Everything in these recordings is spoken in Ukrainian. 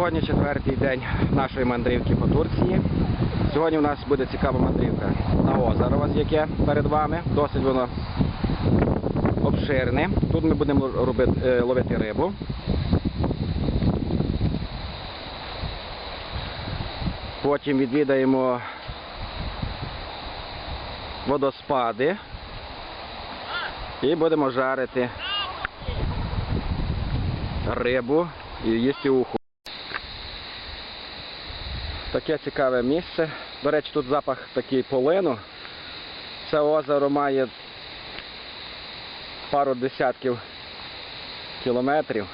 Сьогодні четвертий день нашої мандрівки по Турції. Сьогодні у нас буде цікава мандрівка на озеро, яке перед вами. Досить воно обширне. Тут ми будемо робити, е, ловити рибу. Потім відвідаємо водоспади і будемо жарити рибу і їсти уху. Таке цікаве місце. До речі, тут запах такий полину. Це озеро має пару десятків кілометрів.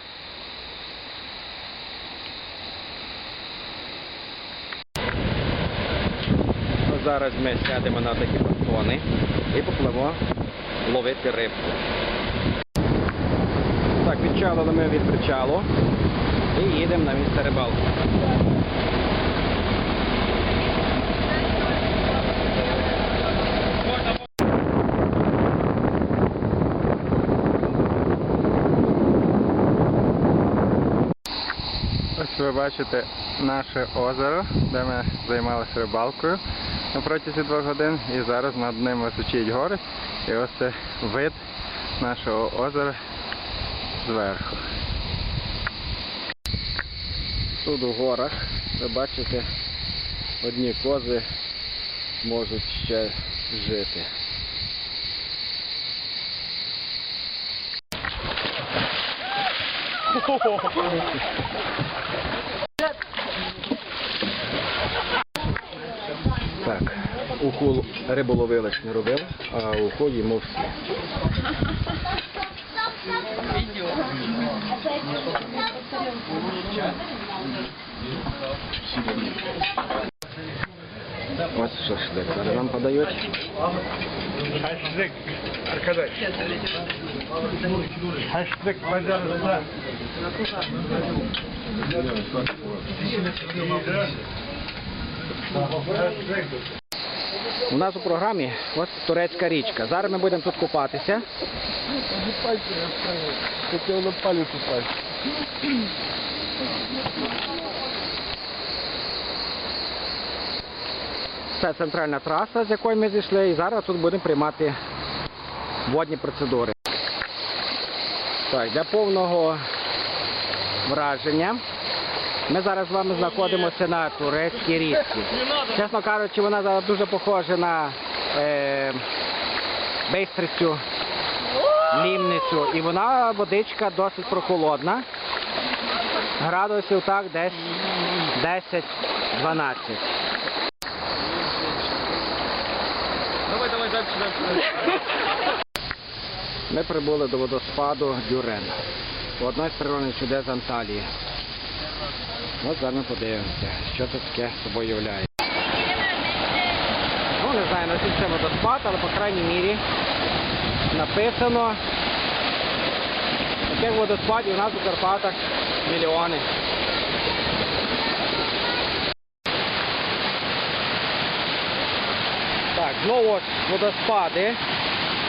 Ну, Зараз ми сядемо на такі понтони і попливемо ловити рибку. Так, відчалили ми від причалу і їдемо на місце рибалки. Ось ви бачите наше озеро, де ми займалися рибалкою на протязі двох годин і зараз над ним височить гори. І ось це вид нашого озера зверху. Тут у горах ви бачите одні кози можуть ще жити. Так, уху рибу ловили, не робили, а уху їмо всі. Ось шашлик. Зараз нам. Haşlık arkadaş. Haşlık bacanızda. Haşlık. У нас у програмі ось турецька річка. Зараз ми будемо тут купатися. Це центральна траса, з якої ми зійшли, і зараз тут будемо приймати водні процедури. Так, для повного враження ми зараз з вами знаходимося на турецькій річці. Чесно кажучи, вона зараз дуже похожа на е, бейстрицю, лімницю, і вона водичка досить прохолодна. Градусів так десь 10-12. Давай, давай, дальше. Ми прибули до водоспаду Дюрен. Одна з природних чудес Анталії. Ось зараз ми подивимося, що це таке собою являє. Ну, не знаю, наскільки це водоспад, але по крайній мірі написано. Таких водоспадів у нас у Карпатах мільйони. Так, знову ось водоспади.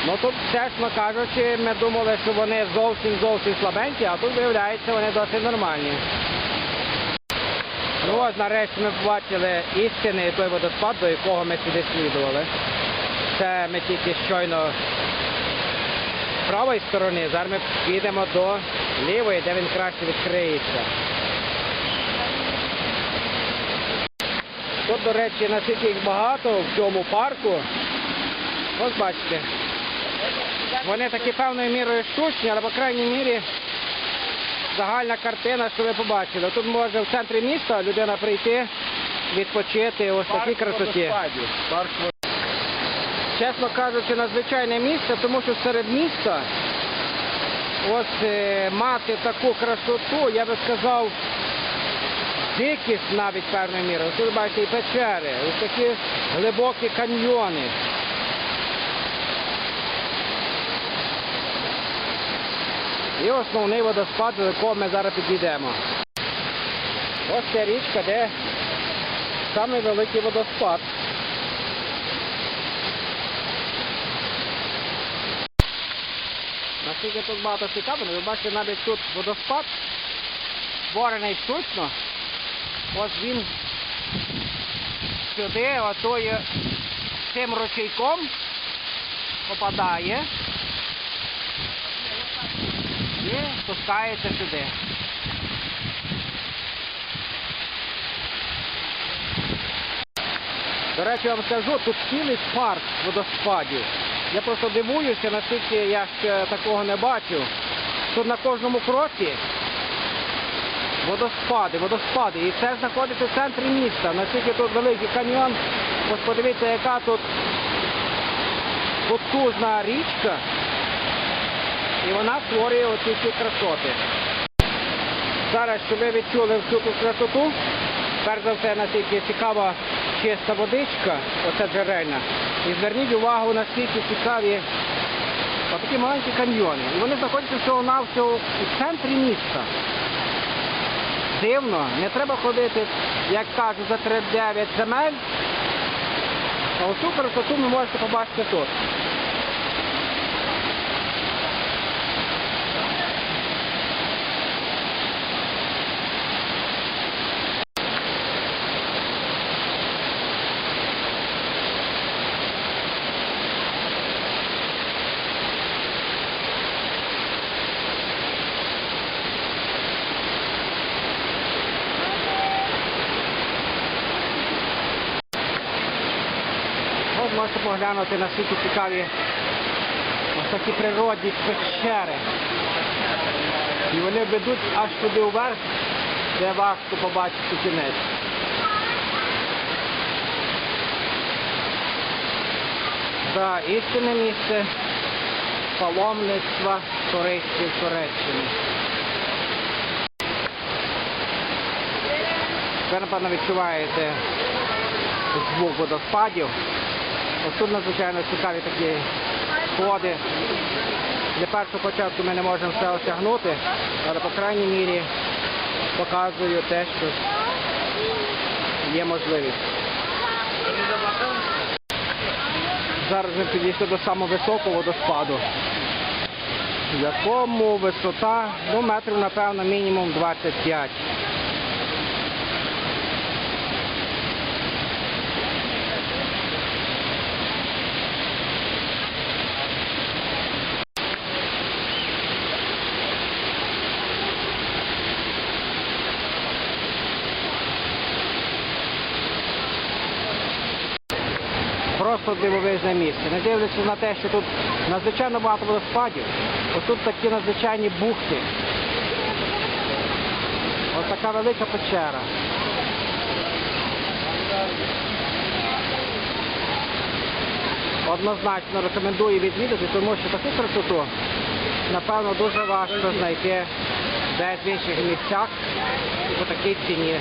Ну тут, чесно кажучи, ми думали, що вони зовсім зовсім слабенькі, а тут виявляється, вони досить нормальні. Ну ось нарешті ми побачили істинний той водоспад, до якого ми сюди слідували. Це ми тільки щойно з правої сторони, зараз ми підемо до лівої, де він краще відкриється. Тут, до речі, наскільки їх багато в цьому парку. Ось бачите. Вони такі певною мірою штучні, але по крайній мірі загальна картина, що ви побачили. Тут може в центрі міста людина прийти, відпочити ось в такій красоті. Чесно кажучи, надзвичайне місце, тому що серед міста ось е, мати таку красоту, я би сказав, дикість навіть певною мірою. Тут бачите і печери, ось такі глибокі каньйони. І основний водоспад, до якого ми зараз підійдемо. Ось ця річка, де самий великий водоспад. Наскільки тут багато цікавого, ви бачите навіть тут водоспад створений штучно, ось він сюди, отою цим ручейком попадає і спускається сюди. До речі, я вам скажу, тут цілий парк водоспадів. Я просто дивуюся, наскільки я ще такого не бачив. Тут на кожному кроці водоспади, водоспади. І це знаходиться в центрі міста. Наскільки тут великий каньйон. Ось подивіться, яка тут потужна річка. І вона створює оці всі красоти. Зараз, щоб ви відчули всю ту красоту, перш за все, наскільки цікава чиста водичка, оця джерельна. І зверніть увагу, наскільки цікаві отакі маленькі каньйони. І вони знаходяться всього-навсього у центрі міста. Дивно, не треба ходити, як кажуть, за 3-9 земель. А оцю красоту ви можете побачити тут. Можете поглянути наскільки цікаві ось такі природні печери. І вони ведуть аж туди вверх, де важко побачити кінець. Да, істинне місце паломництва туристів Туреччини. Ви, напевно, відчуваєте звук водоспадів. Ось тут надзвичайно цікаві такі сходи. Для першого початку ми не можемо все осягнути, але по крайній мірі показую те, що є можливість. Зараз ми підійшли до самого високого водоспаду, в якому висота, ну, метрів, напевно, мінімум 25. Просто дивовижне місце. Не дивлячись на те, що тут надзвичайно багато водоспадів, ось тут такі надзвичайні бухти. Ось така велика печера. Однозначно рекомендую відвідати, тому що таку красоту, напевно, дуже важко знайти десь в інших місцях по такій ціні.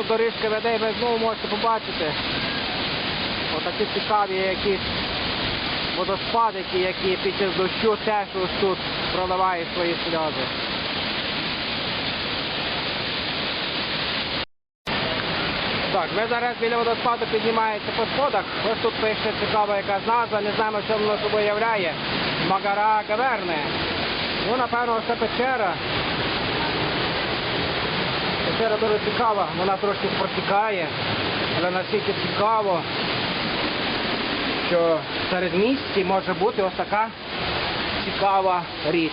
Ось доріжка веде, і ви знову можете побачити отакі цікаві якісь водоспадики, які під час дощу теж ось тут проливають свої сльози. Так, ви зараз біля водоспаду піднімаєтеся по сходах. Ось тут пише цікава якась назва, не знаємо, що воно собою являє. Магара Гаверне. Ну, напевно, це печера. Печера дуже цікава, вона трошки протікає, але настільки цікаво, що серед місті може бути ось така цікава річ.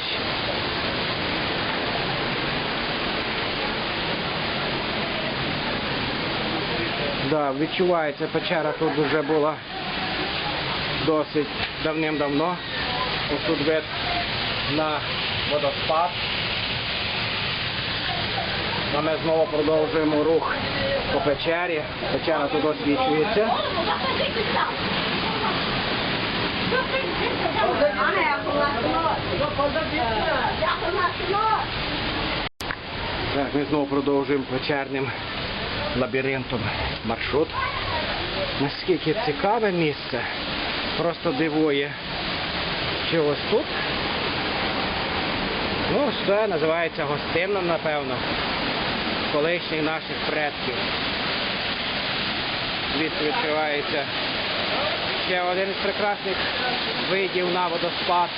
Да, відчувається, печера тут вже була досить давним-давно. Ось тут вид на водоспад. А ми знову продовжуємо рух по печері. Печера тут освічується. Так, ми знову продовжуємо печерним лабіринтом маршрут. Наскільки цікаве місце, просто дивує, що ось тут. Ну, це називається гостинним, напевно, колишніх наших предків. Звідси відкривається ще один із прекрасних видів на водоспад.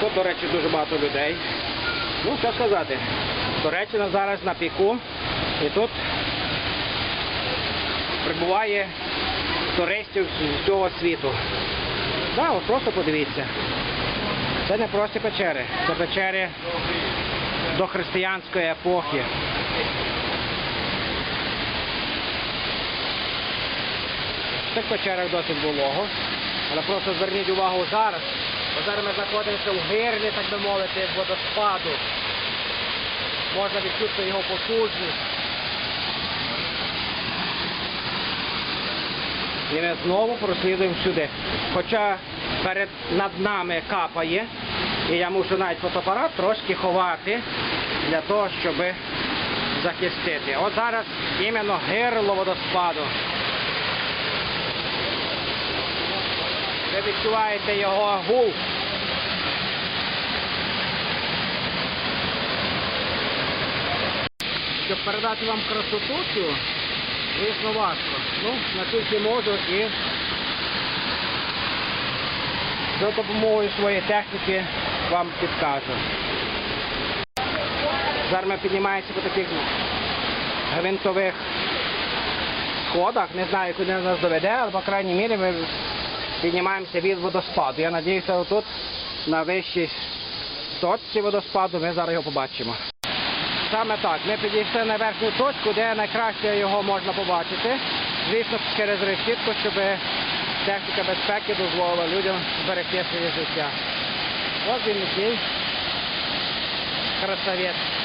Тут, до речі, дуже багато людей. Ну, що сказати, До Туреччина зараз на піку і тут прибуває туристів з всього світу. Да, просто подивіться. Це не прості печери, це печери до християнської епохи. В цих печерах досить волого, але просто зверніть увагу зараз. Бо зараз ми знаходимося в гирлі, так би мовити, водоспаду. Можна відчути його потужність. І ми знову прослідуємо сюди. Хоча перед над нами капає, і я мушу навіть фотоапарат трошки ховати для того, щоб захистити. От зараз іменно гирло водоспаду. Ви відчуваєте його гул. Щоб передати вам красоту цю, звісно, важко. Ну, наскільки можу і за допомогою своєї техніки вам підкажу. Зараз ми піднімаємося по таких гвинтових сходах. Не знаю, куди нас доведе, але по крайній мірі ми піднімаємося від водоспаду. Я сподіваюся, тут на вищій точці водоспаду ми зараз його побачимо. Саме так, ми підійшли на верхню точку, де найкраще його можна побачити. Звісно, через решітку, щоб техніка безпеки дозволила людям зберегти своє життя. Ось він який красавець.